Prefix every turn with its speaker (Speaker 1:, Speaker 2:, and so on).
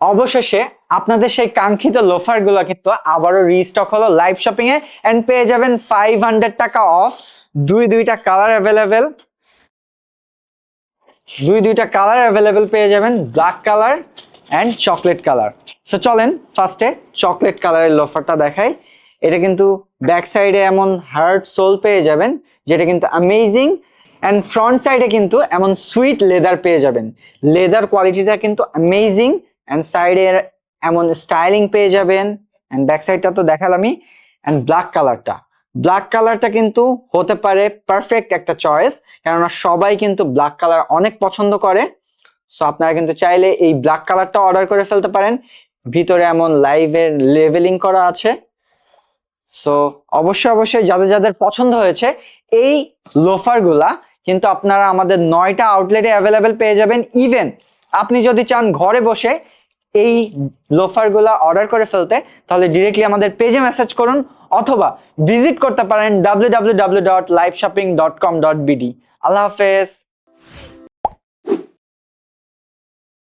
Speaker 1: অবশেষে আপনাদের সেই কাঙ্ক্ষিত লোফারগুলো কিন্তু আবারও রিস্টক হলো লাইভ শপিং এ এন্ড পেয়ে যাবেন ফাইভ হান্ড্রেড টাকা অফ দুই দুইটা কালার অ্যাভেলেবেল দুই দুইটা কালার অ্যাভেলেবেল পেয়ে যাবেন black colour and chocolate colour so চলেন ফার্স্টে চকলেট কালারের লোফারটা দেখাই। এটা কিন্তু ব্যাক সাইডে এমন হার্ড সোল পেয়ে যাবেন, যেটা কিন্তু অ্যামেজিং অ্যান্ড ফ্রন্ট সাইডে কিন্তু এমন সুইট লেদার পেয়ে যাবেন। লেদার কোয়ালিটিটা কিন্তু অ্যামেজিং অ্যান্ড সাইডে এমন স্টাইলিং পেয়ে যাবেন। অ্যান্ড ব্যাক সাইডটা তো দেখালামই অ্যান্ড ব্ল্যাক কালারটা ব্ল্যাক কালারটা কিন্তু হতে পারে পারফেক্ট একটা চয়েস কেননা সবাই কিন্তু ব্ল্যাক কালার অনেক পছন্দ করে। সো আপনারা কিন্তু চাইলে এই ব্ল্যাক কালারটা অর্ডার করে ফেলতে পারেন। ভিতরে এমন লাইভের লেভেলিং করা আছে। সো অবশ্যই অবশ্যই যাদের যাদের পছন্দ হয়েছে, এই লোফারগুলা কিন্তু আপনারা আমাদের নয়টা আউটলেটে অ্যাভেলেবেল পেয়ে যাবেন। ইভেন আপনি যদি চান ঘরে বসে এই লোফারগুলা অর্ডার করে ফেলতে, তাহলে ডিরেক্টলি আমাদের পেজে মেসেজ করুন অথবা ভিজিট করতে পারেন W W W dot live shopping dot com dot BD আল্লাহ হাফেজ।